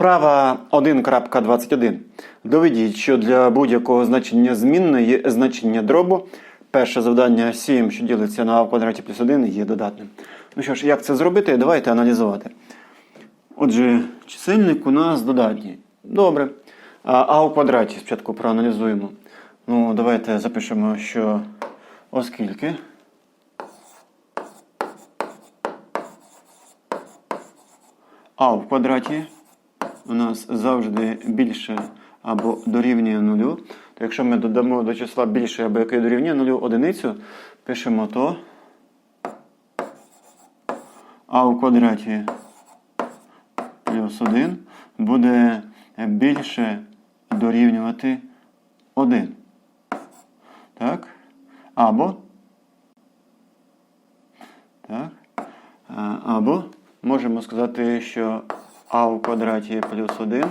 Вправа 1.21. Доведіть, що для будь-якого значення змінної є значення дробу. Перше завдання 7, що ділиться на а в квадраті плюс 1, є додатним. Ну що ж, як це зробити? Давайте аналізувати. Отже, чисельник у нас додатній. Добре. А, а у квадраті спочатку проаналізуємо. Ну, давайте запишемо, що оскільки. А в квадраті у нас завжди більше або дорівнює нулю. То якщо ми додамо до числа більше або яке дорівнює нулю одиницю, пишемо то а у квадраті плюс 1 буде більше дорівнювати 1. Так? Або. Так. Або можемо сказати, що а у квадраті плюс 1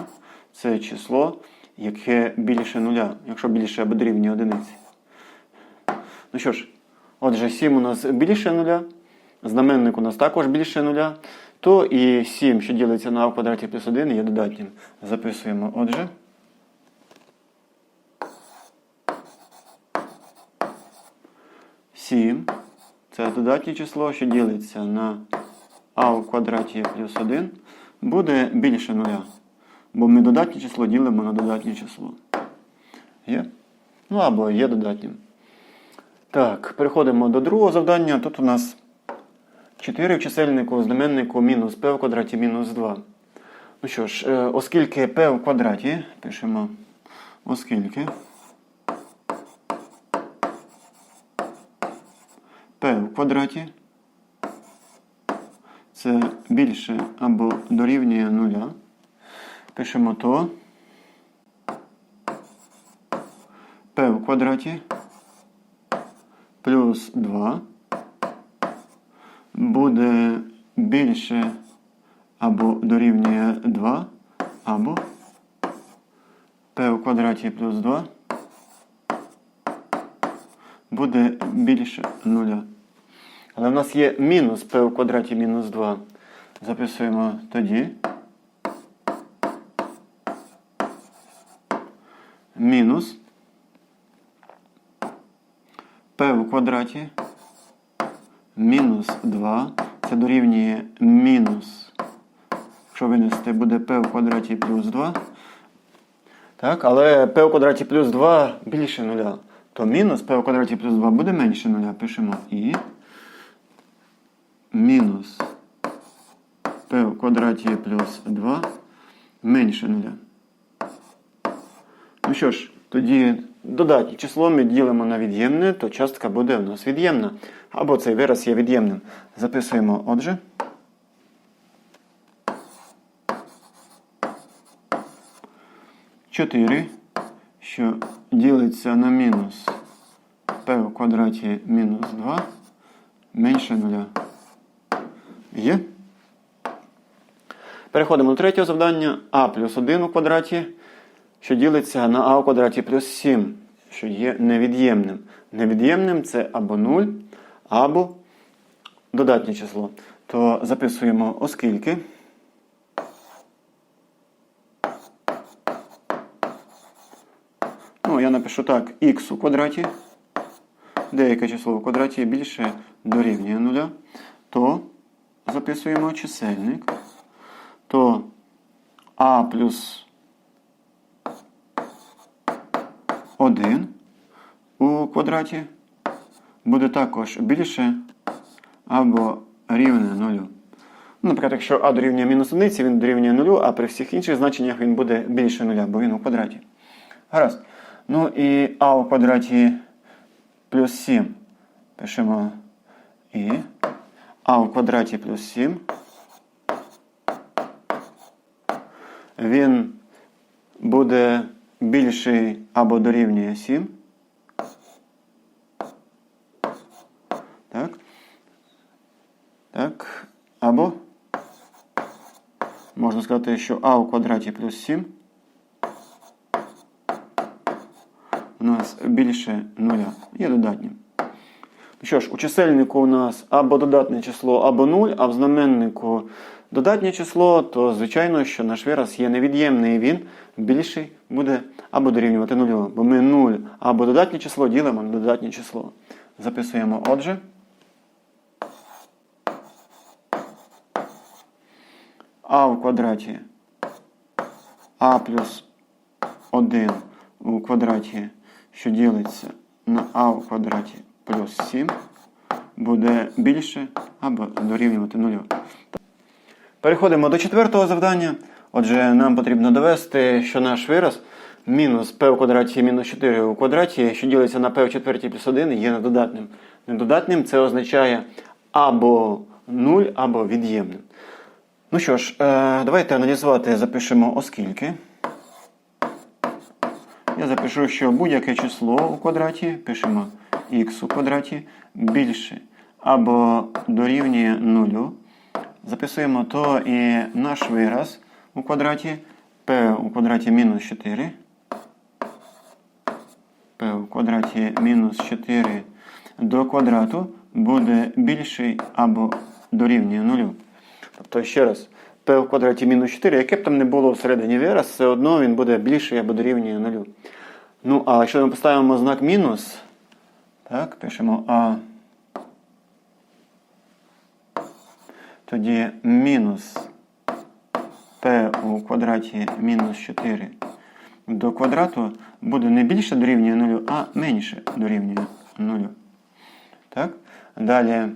це число, яке більше нуля, якщо більше або дорівнює одиниці. Ну що ж, отже, 7 у нас більше нуля, знаменник у нас також більше нуля, то і 7, що ділиться на а в квадраті плюс 1, є додатнім. Записуємо, отже. Сім. Це додатнє число, що ділиться на а в квадраті плюс 1, буде більше нуля. Бо ми додатнє число ділимо на додатнє число. Є? Ну або є додатнім. Так, переходимо до другого завдання. Тут у нас 4 в чисельнику, знаменнику мінус p в квадраті мінус 2. Ну що ж, е, оскільки p в квадраті, пишемо оскільки p в квадраті це більше або дорівнює нуля. Пишемо то p в квадраті плюс 2 буде більше або дорівнює 2, або p в квадраті плюс 2 буде більше нуля. Але в нас є мінус p в квадраті мінус 2. Записуємо тоді. Мінус p в квадраті мінус 2. Це дорівнює мінус. Якщо винести, буде p в квадраті плюс 2. Так, але p в квадраті плюс 2 більше нуля. То мінус p в квадраті плюс 2 буде менше нуля. Пишемо і мінус p в квадраті плюс 2 менше нуля. Ну що ж, тоді додатнє число ми ділимо на від'ємне, то частка буде у нас від'ємна. Або цей вираз є від'ємним. Записуємо отже. Чотири, що ділиться на мінус p в квадраті мінус 2 менше нуля. Є? Переходимо до третього завдання. а плюс 1 у квадраті, що ділиться на а у квадраті плюс 7, що є невід'ємним. Невід'ємним це або 0, або додатнє число. То записуємо оскільки. Ну, я напишу так, х у квадраті. Деяке число у квадраті більше дорівнює 0, то записуємо чисельник, то а плюс 1 у квадраті буде також більше або рівне 0. Ну, Наприклад, якщо а дорівнює мінус 1, він дорівнює 0, а при всіх інших значеннях він буде більше 0, бо він у квадраті. Гаразд. Ну і а у квадраті плюс 7. Пишемо і а у квадраті плюс 7. Він буде більший або дорівнює 7. Так. Так. Або можна сказати, що а у квадраті плюс 7 у нас більше нуля. Є додатнім. Що ж, у чисельнику у нас або додатне число, або 0, а в знаменнику додатнє число, то звичайно, що наш вираз є невід'ємний, і він більший буде або дорівнювати 0. Бо ми 0 або додатнє число ділимо на додатнє число. Записуємо отже. а в квадраті а плюс 1 у квадраті, що ділиться на а в квадраті плюс 7, буде більше або дорівнювати 0. Переходимо до четвертого завдання. Отже, нам потрібно довести, що наш вираз мінус p у квадраті мінус 4 у квадраті, що ділиться на p в четвертій плюс 1, є недодатним. Недодатним це означає або 0, або від'ємним. Ну що ж, е, давайте аналізувати, запишемо оскільки. Я запишу, що будь-яке число у квадраті, пишемо х у квадраті більше або дорівнює 0. Записуємо то і наш вираз у квадраті p у квадраті мінус 4. p у квадраті мінус 4 до квадрату буде більший або дорівнює 0. Тобто, ще раз, p в квадраті мінус 4, яке б там не було всередині вираз, все одно він буде більший або дорівнює 0. Ну, а якщо ми поставимо знак мінус, так, пишемо А. Тоді мінус p у квадраті мінус 4 до квадрату буде не більше дорівнює 0, а менше дорівнює 0. Так? Далі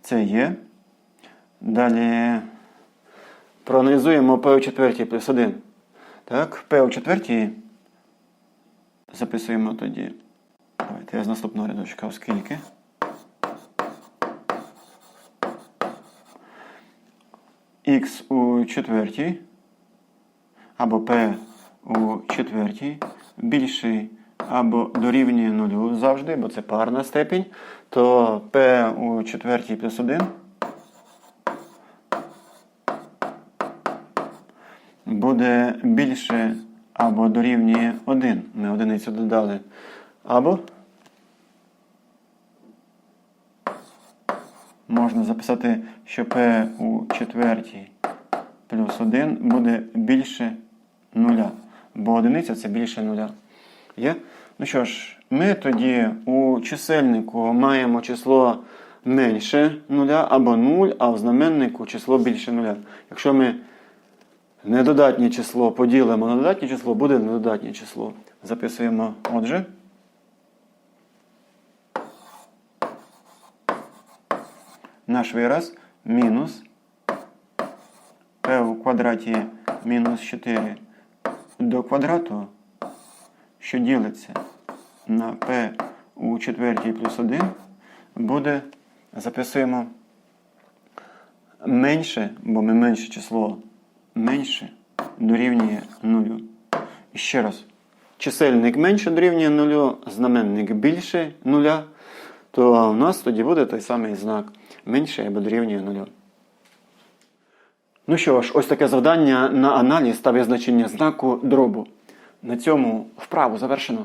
це є. Далі проаналізуємо p у четвертій плюс 1. Так, p у четвертій записуємо тоді. Давайте я з наступного рядочка, оскільки. Х у четвертій або p у четвертій більший або дорівнює нулю завжди, бо це парна степінь, то p у четвертій плюс 1 буде більше або дорівнює 1. Ми одиницю додали. Або можна записати, що p у четвертій плюс 1 буде більше 0. Бо одиниця це більше 0. Є? Ну що ж, ми тоді у чисельнику маємо число менше 0 або 0, а в знаменнику число більше 0. Якщо ми недодатнє число поділимо на додатнє число, буде недодатнє число. Записуємо отже. Наш вираз мінус p у квадраті мінус 4 до квадрату, що ділиться на p у четвертій плюс 1, буде, записуємо менше, бо ми менше число менше дорівнює 0. І ще раз, чисельник менше дорівнює 0, знаменник більше 0, то у нас тоді буде той самий знак менше або дорівнює 0. Ну що ж, ось таке завдання на аналіз та визначення знаку дробу. На цьому вправу завершено.